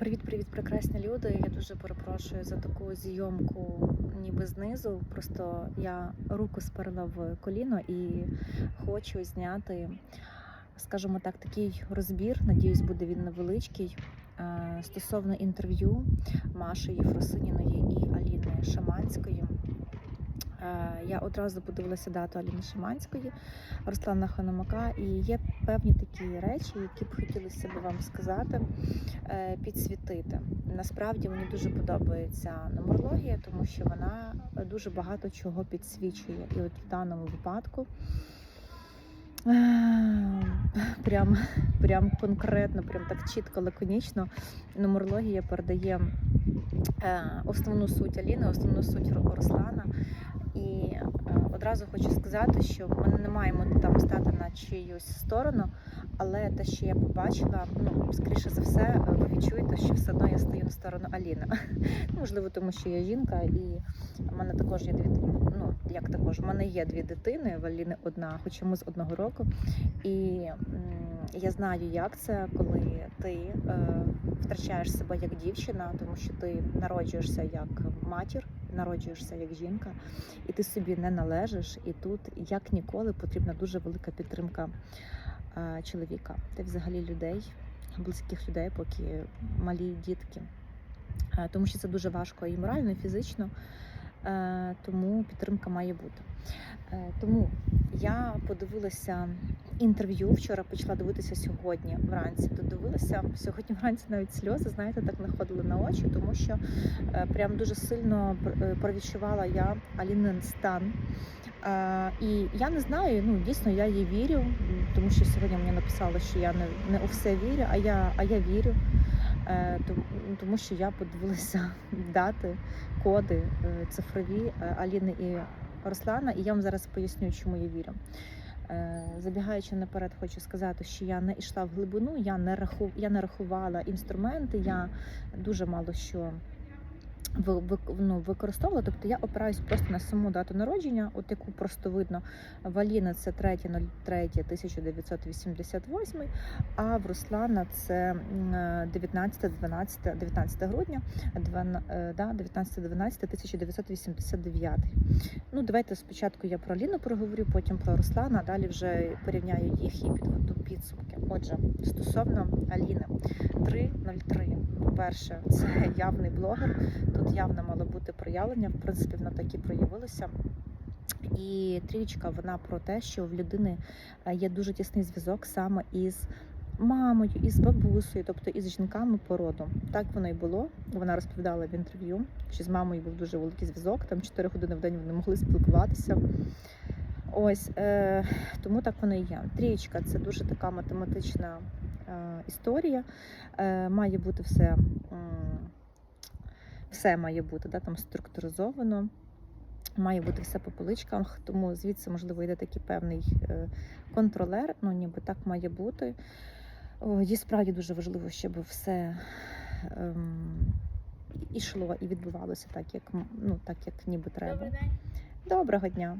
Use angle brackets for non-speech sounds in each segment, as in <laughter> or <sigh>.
Привіт-привіт, прекрасні люди. Я дуже перепрошую за таку зйомку ніби знизу. Просто я руку сперла в коліно і хочу зняти, скажімо так, такий розбір. Надіюсь, буде він невеличкий. е, Стосовно інтерв'ю Маші Єфросиніної і Аліни Шаманської. Е, Я одразу подивилася дату Аліни Шиманської, Руслана Хономака, і є певні такі речі, які б хотілося б вам сказати, е, підсвітити. Насправді мені дуже подобається нумерологія, тому що вона дуже багато чого підсвічує. І от в даному випадку е, прям, прям конкретно, прям так чітко, лаконічно нумерологія передає е, основну суть Аліни, основну суть Руслана. І одразу хочу сказати, що ми не маємо там стати на чиюсь сторону, але те, що я побачила, ну скоріше за все, ви відчуєте, що все одно я стою на сторону Аліни. <laughs> Можливо, тому що я жінка, і в мене також є дві ну як також, в мене є дві дитини, в Аліни одна, хоча ми з одного року. І я знаю, як це, коли ти е, втрачаєш себе як дівчина, тому що ти народжуєшся як матір, народжуєшся як жінка, і ти собі не належиш. І тут, як ніколи, потрібна дуже велика підтримка е, чоловіка та взагалі людей, близьких людей, поки малі дітки. Е, Тому що це дуже важко і морально, і фізично. Е, Тому підтримка має бути. Е, Тому я подивилася інтерв'ю. Вчора почала дивитися сьогодні вранці. Додивилася сьогодні вранці навіть сльози, знаєте, так находили на очі, тому що е, прям дуже сильно пр- провідчувала я Алінин стан. І я не знаю, ну дійсно я їй вірю, тому що сьогодні мені написали, що я не, не у все вірю, а я, а я вірю. Е, тому, що я подивилася <laughs> дати, коди е, цифрові е, Аліни і Руслана, і я вам зараз поясню, чому я вірю. Забігаючи наперед, хочу сказати, що я не йшла в глибину, я не раху, я не рахувала інструменти, я дуже мало що ну, використовувала. Тобто я опираюсь просто на саму дату народження, от яку просто видно. В Аліни це 3.03.1988, а в Руслана це м, е, 19, 12, 19 грудня, двана- е, да, 19.12.1989. Ну, давайте спочатку я про Аліну проговорю, потім про Руслана, а далі вже порівняю їх і підведу підсумки. Отже, стосовно Аліни, 3.03. По-перше, це явний блогер. Тут явно мало бути проявлення. В принципі, воно так і проявилося. І трічка вона про те, що в людини е, є дуже тісний зв'язок саме із мамою, із бабусею, тобто із жінками по роду. Так воно і було. Вона розповідала в інтерв'ю, що з мамою був дуже великий зв'язок. Там 4 години в день вони могли спілкуватися. Ось е, тому так воно і є. Трієчка це дуже така математична е, історія. Е, має бути все, м, все має бути да, там структуризовано. Має бути все по поличках, тому звідси, можливо, йде такий певний е, контролер. Ну, ніби так має бути. Їй справді дуже важливо, щоб все ем, ішло і відбувалося так, як ну, так, як ніби треба. Добрий день. Доброго дня.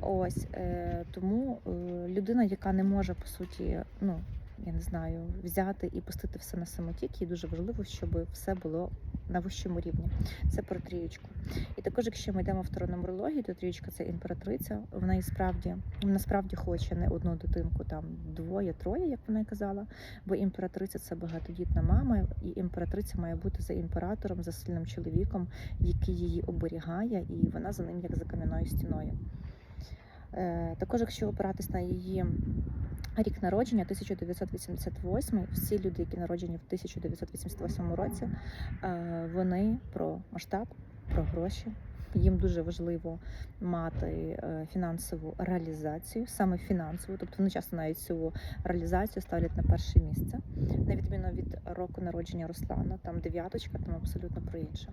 Ось е, тому е, людина, яка не може по суті, ну я не знаю, взяти і пустити все на самотік, їй дуже важливо, щоб все було на вищому рівні. Це про трієчку. І також, якщо ми йдемо в нумерологію, то трієчка це імператриця. Вона і справді вона справді хоче не одну дитинку, там двоє, троє, як вона й казала. Бо імператриця це багатодітна мама, і імператриця має бути за імператором, за сильним чоловіком, який її оберігає, і вона за ним як за кам'яною стіною. Е, Також, якщо опиратись на її рік народження, 1988, всі люди, які народжені в 1988 році, е, вони про масштаб, про гроші. Їм дуже важливо мати е, фінансову реалізацію, саме фінансову, тобто вони часто навіть цю реалізацію ставлять на перше місце, на відміну від року народження Руслана, там дев'яточка, там абсолютно про інше.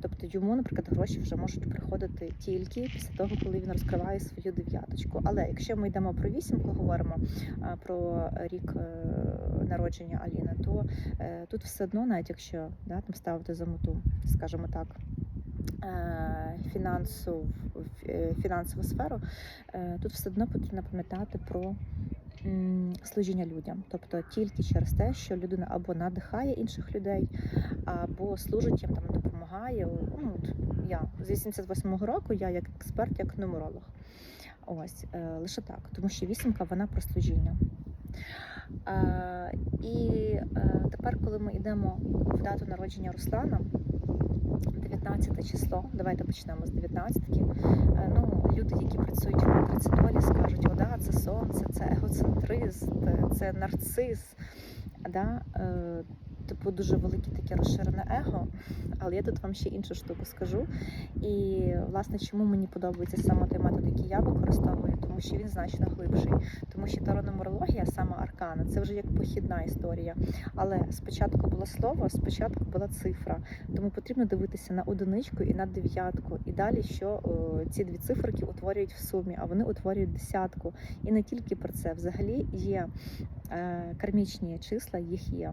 Тобто йому, наприклад, гроші вже можуть приходити тільки після того, коли він розкриває свою дев'яточку. Але якщо ми йдемо про вісімку, говоримо про рік е, народження Аліни, то е, тут все одно, навіть якщо да, там ставити за мету, скажімо так. Е, Фінансову, фінансову сферу, е, тут все одно потрібно пам'ятати про служіння людям, тобто тільки через те, що людина або надихає інших людей, або служить їм там допомагає. Ну, от я з 88-го року я як експерт, як нумеролог. Ось е, лише так, тому що вісімка вона про служіння. Е, і е, тепер, коли ми йдемо в дату народження Руслана, 19 число, давайте почнемо з 19-ки. Е, ну, люди, які працюють в матриці долі, скажуть, о, да, це сонце, це егоцентрист, це нарцис. Да? Е, типу дуже велике таке розширене его, але я тут вам ще іншу штуку скажу. І власне, чому мені подобається саме той метод, який я використовую, тому що він значно глибший, тому що таронумерологія, саме аркана, це вже як похідна історія. Але спочатку було слово, спочатку була цифра, тому потрібно дивитися на одиничку і на дев'ятку. І далі, що о, ці дві циферки утворюють в сумі, а вони утворюють десятку. І не тільки про це, взагалі є е, кармічні числа, їх є.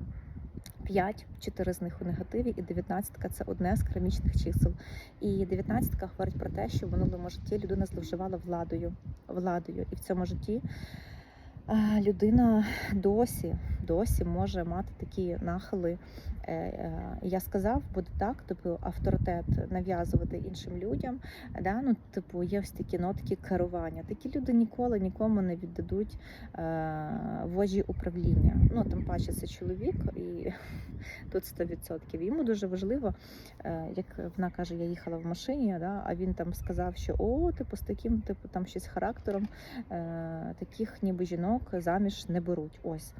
5, 4 з них у негативі, і 19 це одне з керамічних чисел. І 19 говорить про те, що в минулому житті людина зловживала владою. владою. І в цьому житті людина досі, досі може мати такі нахили. Е, е, Я сказав, буде так, типу авторитет нав'язувати іншим людям. Да? Ну, типу, є ось такі нотки керування. Такі люди ніколи нікому не віддадуть е, вожі управління. Ну, тим паче це чоловік, і <laughs> тут 100%. Йому дуже важливо, е, як вона каже, я їхала в машині, да, а він там сказав, що о, типу, з таким, типу, там щось характером, е, таких ніби жінок заміж не беруть. Ось.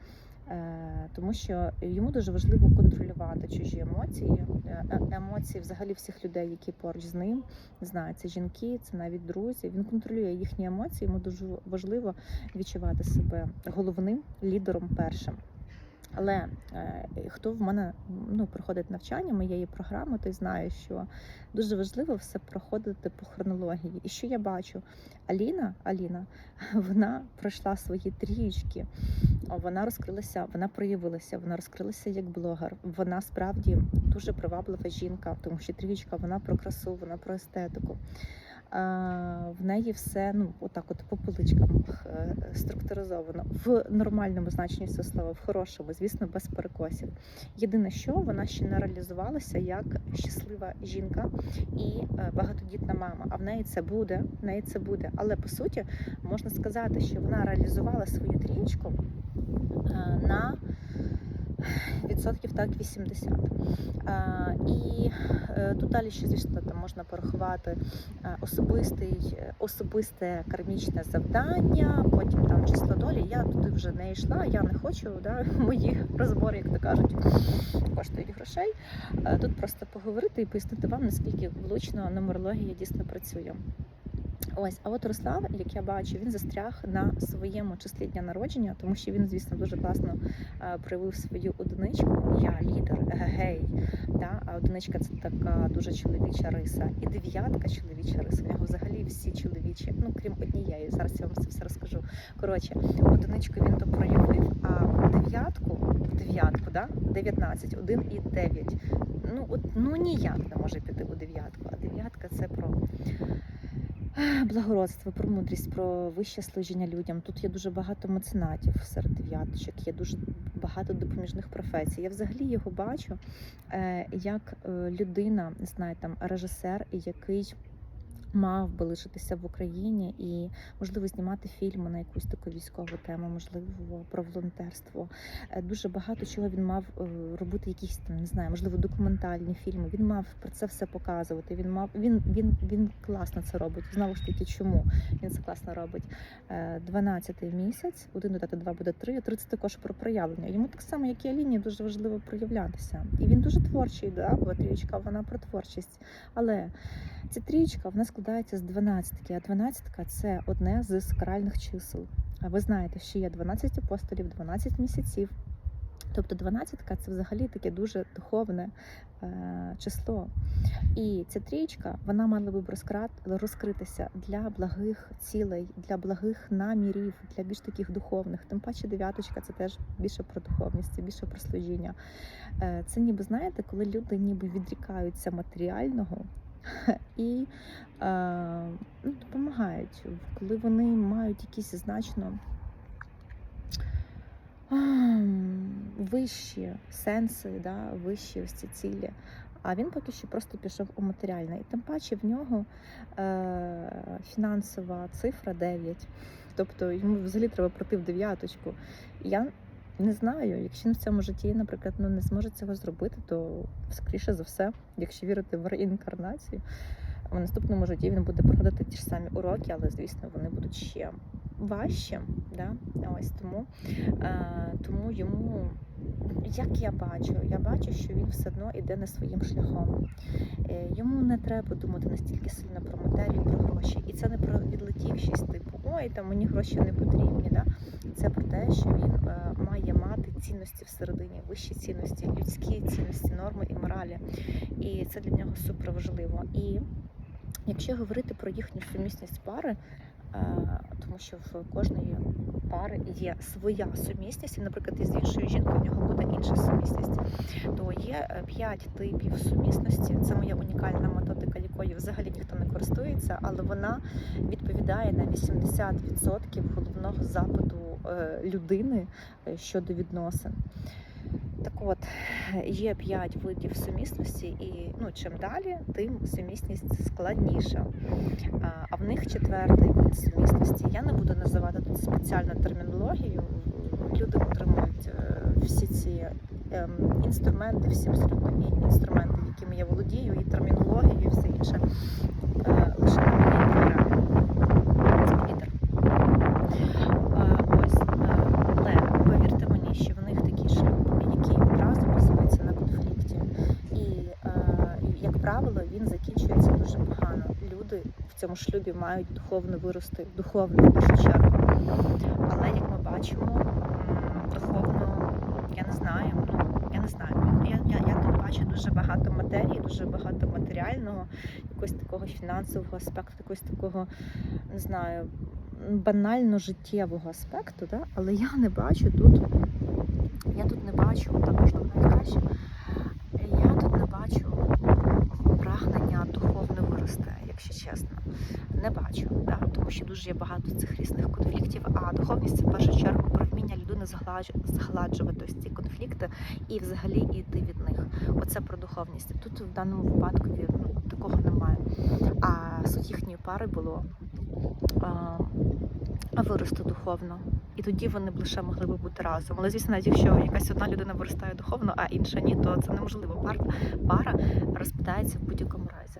Е, Тому що йому дуже важливо контролювати чужі емоції, Е, е- емоції взагалі всіх людей, які поруч з ним. Не жінки, це навіть друзі. Він контролює їхні емоції. Йому дуже важливо відчувати себе головним лідером першим. Але е, хто в мене ну, проходить навчання моєї програми, той знає, що дуже важливо все проходити по хронології. І що я бачу? Аліна, Аліна, вона пройшла свої трієчки, вона розкрилася, вона проявилася, вона розкрилася як блогер. Вона справді дуже приваблива жінка, тому що трієчка вона про красу, вона про естетику. В неї все ну отак, от по поличкам е, структуризовано в нормальному значенні цього слова, в хорошому, звісно, без перекосів. Єдине, що вона ще не реалізувалася як щаслива жінка і е, багатодітна мама. А в неї це буде, в неї це буде. Але по суті можна сказати, що вона реалізувала свою трієчку е, на відсотків так 80. І е, тут далі ще, звісно, там можна порахувати е, особистий, е, особисте кармічне завдання, потім там число долі. Я туди вже не йшла, я не хочу, да, <laughs> мої розбори, як то кажуть, коштують грошей. Тут просто поговорити і пояснити вам, наскільки влучно нумерологія дійсно працює. Ось, а от Руслан, як я бачу, він застряг на своєму числі дня народження, тому що він, звісно, дуже класно е, проявив свою одиничку. Я лідер, гей. Да? А одиничка це така дуже чоловіча риса. І дев'ятка чоловіча риса. У нього взагалі всі чоловічі, ну крім однієї. Зараз я вам це все розкажу. Коротше, одиничку він то проявив, а дев'ятку, в дев'ятку, да? 19, 1 і 9. Ну, от, ну ніяк не може піти у дев'ятку. А дев'ятка це про. Благородство, про мудрість, про вище служіння людям. Тут є дуже багато меценатів серед дев'яточок, є дуже багато допоміжних професій. Я взагалі його бачу е, як е, людина, не знаю, там режисер, який мав би лишитися в Україні і, можливо, знімати фільми на якусь таку військову тему, можливо, про волонтерство. Е, Дуже багато чого він мав е, робити, якісь там, не знаю, можливо, документальні фільми. Він мав про це все показувати. Він мав він, він, він класно це робить. Знову ж таки, чому він це класно робить? 12-й місяць, один додати два буде три, три це також про проявлення. Йому так само, як і Аліні, дуже важливо проявлятися. І він дуже творчий, да, бо трієчка вона про творчість. Але ця трієчка вона складається з 12, а 12 це одне з сакральних чисел. А ви знаєте, що є 12 апостолів, 12 місяців. Тобто 12 це взагалі таке дуже духовне е, число. І ця трієчка вона мала розкрат- розкритися для благих цілей, для благих намірів, для більш таких духовних. Тим паче дев'яточка це теж більше про духовність, це більше про служіння. Е, це ніби знаєте, коли люди ніби відрікаються матеріального. <laughs> І е, ну, допомагають, коли вони мають якісь значно ам, вищі сенси, да, вищі ось ці цілі. А він поки що просто пішов у матеріальне. І тим паче в нього е, фінансова цифра 9. Тобто йому взагалі треба пройти в дев'яточку. Я не знаю, якщо в цьому житті, наприклад, ну, не зможе цього зробити, то скоріше за все, якщо вірити в реінкарнацію, в наступному житті він буде проходити ті ж самі уроки, але звісно вони будуть ще важче. Да? Ось тому, е, тому йому, як я бачу, я бачу, що він все одно йде не своїм шляхом. Е, Йому не треба думати настільки сильно про матерію, про гроші. І це не про відлетівшість, типу, ой, там мені гроші не потрібні. Да? Це про те, що він е, має мати цінності всередині, вищі цінності, людські цінності, норми і моралі. І це для нього супер важливо. І якщо говорити про їхню сумісність пари, е, тому що в кожної пари є своя сумісність, і, наприклад, із іншою жінкою в нього буде інша сумісність, то є е, п'ять типів сумісності. Це моя унікальна методика, якою взагалі ніхто не користується, але вона відповідає на 80% головного запиту е, людини е, щодо відносин. Так от, є п'ять видів сумісності, і ну, чим далі, тим сумісність складніша. А, А в них четвертий вид сумісності. Я не буду називати тут спеціальну термінологію. Люди отримують е, всі ці ем, інструменти, всі абсолютно інструменти, якими я володію, і термінологію, і все інше. Е, Лише на моїй програмі. Вітер. Е, Ось. Е, Але повірте мені, що в них такий шлюб, який одразу базується на конфлікті. І, е, і, як правило, він закінчується дуже погано. Люди в цьому шлюбі мають духовно вирости, духовно в першу чергу. Але як ми бачимо, духовно, я не знаю, ну я не знаю. Я, я, я тут бачу дуже багато матерії, дуже багато матеріального, якогось такого фінансового аспекту, якогось такого, не знаю, банально життєвого аспекту, да? але я не бачу тут, я тут не бачу, так можливо навіть краще, я тут не бачу прагнення духовно вирости, якщо чесно. Не бачу, да? Тому що дуже є багато цих різних конфліктів. А духовність це в першу чергу про вміння людини згладж- згладжувати ось ці конфлікти і взагалі йти від них. Оце про духовність. Тут в даному випадку ну, такого немає. А суть їхньої пари було а, вирости духовно. І тоді вони б лише могли би бути разом. Але звісно, навіть якщо якась одна людина виростає духовно, а інша ні, то це неможливо. Пара, пара розпадається в будь-якому разі.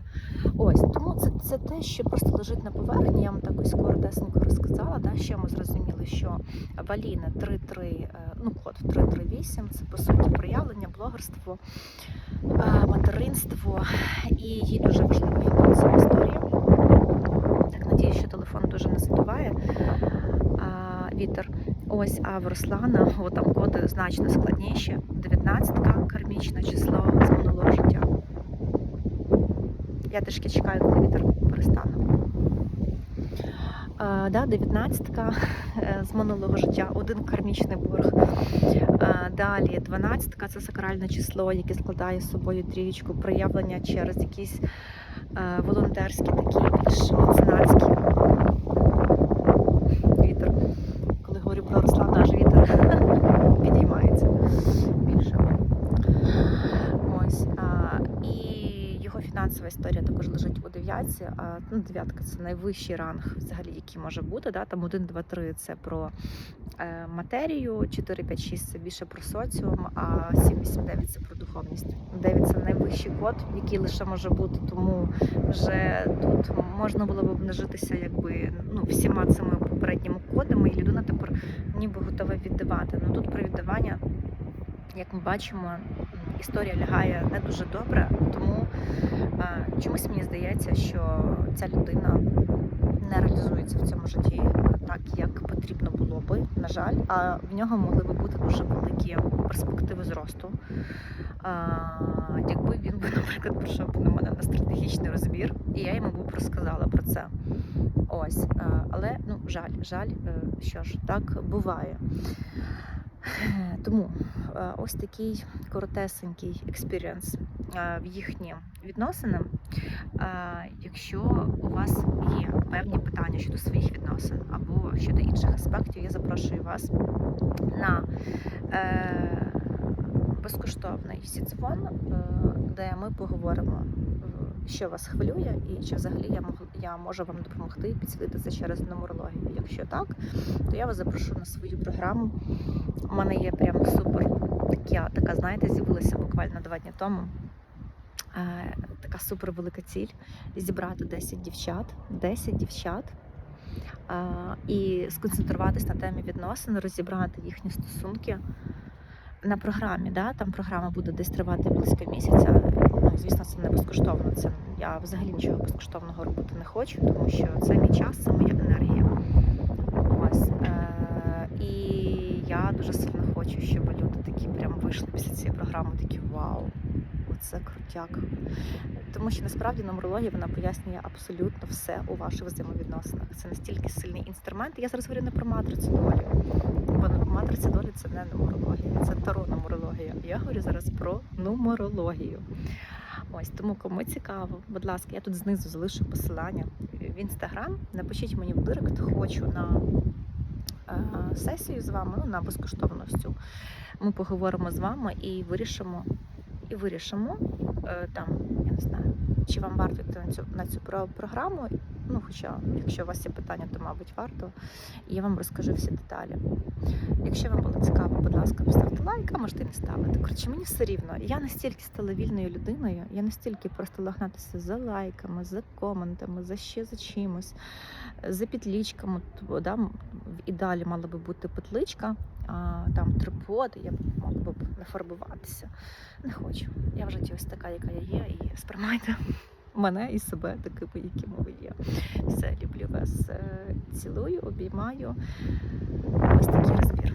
Ось тому це, це те, що просто лежить на поверхні. Я вам так ось коротесенько розказала. Да, ще ми зрозуміли, що Валіна 3.3, е, ну код 338, це по суті проявлення, блогерство, е, материнство і їй дуже фінансова історія. Так, надію, що телефон дуже не задуває вітер. Ось, а в Руслана о, там коди значно складніші. 19-ка кармічне число з минулого життя. Я трішки чекаю, коли вітер перестане. А, да, 19-ка е, з минулого життя, один кармічний борг. А, далі 12-ка це сакральне число, яке складає з собою трієчку проявлення через якісь е, волонтерські, такі більш меценатські. Вітер. Коли говорю про Руслана, аж вітер підіймається більше. Ось. А, і його фінансова історія також лежить у дев'ятці. А ну, дев'ятка це найвищий ранг, взагалі, який може бути. Да? Там 1, 2, 3 це про е, матерію, 4, 5, 6 це більше про соціум, а 7, 8, 9 це про духовність. 9 це найвищий код, який лише може бути, тому вже тут можна було б обнажитися якби ну, всіма цими попередніми кодами, і людина тепер ніби готова віддавати. Ну тут про віддавання, як ми бачимо, історія лягає не дуже добре, тому чомусь мені здається, що ця людина не реалізується в цьому житті так, як потрібно було би, на жаль, а в нього могли би бути дуже великі перспективи зросту. Якби він би, <laughs> наприклад, прийшов на мене на стратегічний розбір, і я йому б розказала про це. Ось, але ну жаль, жаль, е, що ж так буває. Е, Тому е, ось такий коротесенький експірієнс е, в їхні відносини. Якщо у вас є певні питання щодо своїх відносин або щодо інших аспектів, я запрошую вас на безкоштовний сідзвон, е, де ми поговоримо, що вас хвилює, і чи взагалі я мог, я можу вам допомогти підсвітити це через нумерологію. Якщо так, то я вас запрошу на свою програму. У мене є прям супер така, така знаєте, з'явилася буквально два дні тому. Е, така супер велика ціль зібрати 10 дівчат, 10 дівчат е, і сконцентруватись на темі відносин, розібрати їхні стосунки на програмі. Да? Там програма буде десь тривати близько місяця. Ну, звісно, це не безкоштовно. Це я взагалі нічого безкоштовного робити не хочу, тому що це мій час, це моя енергія. Ось. Е, і я дуже сильно хочу, щоб люди такі прям вийшли після цієї програми, такі вау, оце крутяк. Тому що насправді нумерологія вона пояснює абсолютно все у ваших взаємовідносинах. Це настільки сильний інструмент. Я зараз говорю не про матрицю долі. Бо це не нумерологія, це таро нумерологія. Я говорю зараз про нумерологію. Ось тому кому цікаво, будь ласка, я тут знизу залишу посилання в інстаграм. Напишіть мені в директ, хочу на е, сесію з вами, ну на безкоштовну. Ми поговоримо з вами і вирішимо, і вирішимо е, там, я не знаю, чи вам варто йти на цю на цю програму. Ну, хоча, якщо у вас є питання, то мабуть варто. І я вам розкажу всі деталі. Якщо вам було цікаво, будь ласка, поставте лайк, а можете і не ставити. Коротше, мені все рівно. Я настільки стала вільною людиною, я настільки перестала гнатися за лайками, за коментами, за ще за чимось, за підлічками. Тобто, да, м, в ідеалі мала би бути петличка, а там триподи, я б мала б не фарбуватися. Не хочу. Я в житті ось така, яка я є, і сприймайте мене і себе такими, якими ви є. Все, люблю вас, е, цілую, обіймаю. Ось такий розбір.